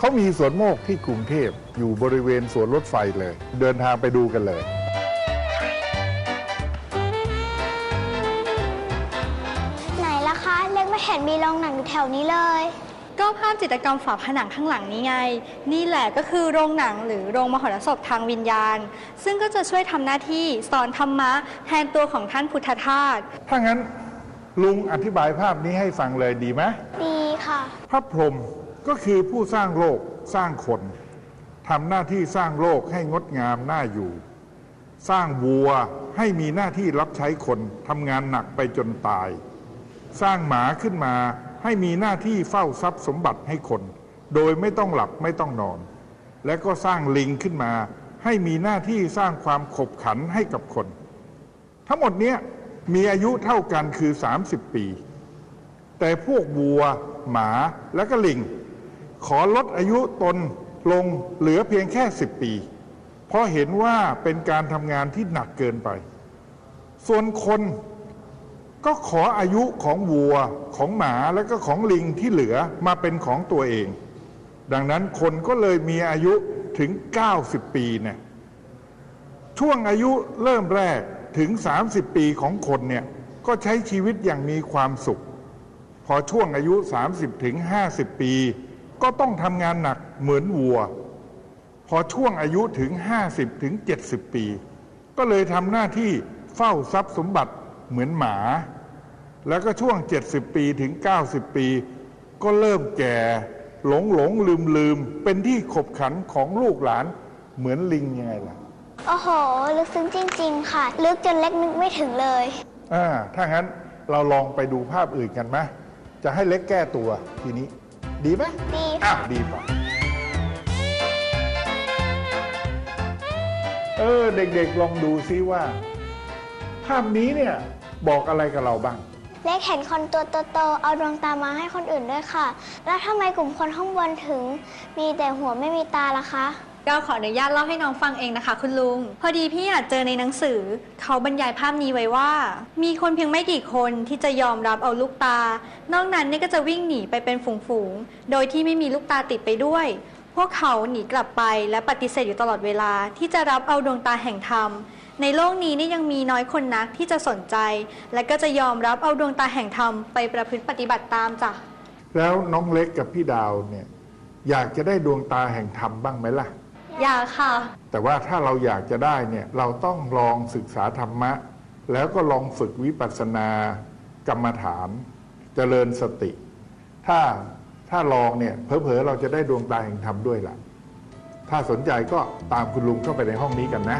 เขามีสวนโมกที่กรุงเทพอยู่บริเวณสวนรถไฟเลย เดินทางไปดูกันเลย ไหนล่ะคะ เล็กไม่เห็นมีโรงหนังอยู่แถวนี้เลย ก็ภาพจิตรกรรมฝาผนังข้างหลังนี้ไง นี่แหละก็คือโรงหนังหรือโรงมหรสพทางวิญญาณ ซึ่งก็จะช่วยทำหน้าที่สอนธรรมะแทนตัวของท่านพุทธทาส ถ้างั้นลุงอธิบายภาพนี้ให้ฟังเลยดีไหมดีค่ะ พระพรหม ก็คือผู้สร้างโลกสร้างคนทำหน้าที่สร้างโลกให้งดงามน่าอยู่ สร้างวัวให้มีหน้าที่รับใช้คนทำงานหนักไปจนตาย สร้างหมาขึ้นมาให้มีหน้าที่เฝ้าทรัพย์สมบัติให้คน โดยไม่ต้องหลับไม่ต้องนอน และก็สร้างลิงขึ้นมา ให้มีหน้าที่สร้างความขบขันให้กับคน ทั้งหมดเนี้ยมีอายุเท่ากันคือ 30 ปี แต่พวกวัว หมาและก็ลิง ขอลดอายุตนลงเหลือเพียงแค่ 10 ปี เพราะเห็นว่าเป็นการทำงานที่หนักเกินไป ส่วนคนก็ขออายุของวัวของหมาและก็ของลิงที่เหลือมาเป็นของตัวเอง ดังนั้นคนก็เลยมีอายุถึง 90 ปีเนี่ยช่วงอายุเริ่มแรกถึง 30 ปีของคนเนี่ยก็ใช้ชีวิตอย่างมีความสุข พอช่วงอายุ 30 ถึง 50 ปี ก็ต้องทำงานหนักเหมือนวัว พอช่วงอายุถึง 50ถึง70 ปี ก็เลยทำหน้าที่เฝ้าทรัพย์สมบัติเหมือนหมา แล้วก็ช่วง 70 ปีถึง 90 ปี ก็เริ่มแก่หลงหลงลืมลืมเป็นที่ขบขันของลูกหลานเหมือนลิงยังไงล่ะ โอ้โห ลึกซึ้งจริง ๆ ค่ะ ลึกจนเล็กนึกไม่ถึงเลย อ่า ถ้างั้นเราลองไปดูภาพอื่นกันไหมจะให้เล็กแก้ตัวทีนี้ ดีไหมดีอะค่ะดีป่ะเออเด็กๆลองดูซิว่า ภาพนี้เนี่ยบอกอะไรกับเราบ้าง เล็กเห็นคนตัวโตๆเอาดวงตามาให้คนอื่นด้วยค่ะ แล้วทำไมกลุ่มคนข้างบนถึง มีแต่หัวไม่มีตาล่ะคะ ก็ขออนุญาตเล่าให้น้องฟังเองนะคะ คุณลุง พอดีพี่อาจเจอในหนังสือ เขาบรรยายภาพนี้ไว้ว่า มีคนเพียงไม่กี่คนที่จะยอมรับเอาลูกตา นอกนั้นเนี่ยก็จะวิ่งหนีไปเป็นฝูงๆ โดยที่ไม่มีลูกตาติดไปด้วย พวกเขาหนีกลับไปและปฏิเสธอยู่ตลอดเวลาที่จะรับเอาดวงตาแห่งธรรมในโลกนี้นี่ยังมีน้อยคนนักที่จะสนใจ และก็จะยอมรับเอาดวงตาแห่งธรรมไปประพฤติปฏิบัติตามจ้ะแล้วน้องเล็กกับพี่ดาวเนี่ยอยากจะได้ดวงตาแห่งธรรมบ้างไหมล่ะ อยากค่ะ แต่ว่าถ้าเราอยากจะได้เนี่ยเราต้องลองศึกษาธรรมะ แล้วก็ลองฝึกวิปัสสนากรรมฐานเจริญสติ ถ้าถ้าลองเนี่ยเผลอๆเราจะได้ดวงตาแห่งธรรมด้วยล่ะ ถ้าสนใจก็ตามคุณลุงเข้าไปในห้องนี้กันนะ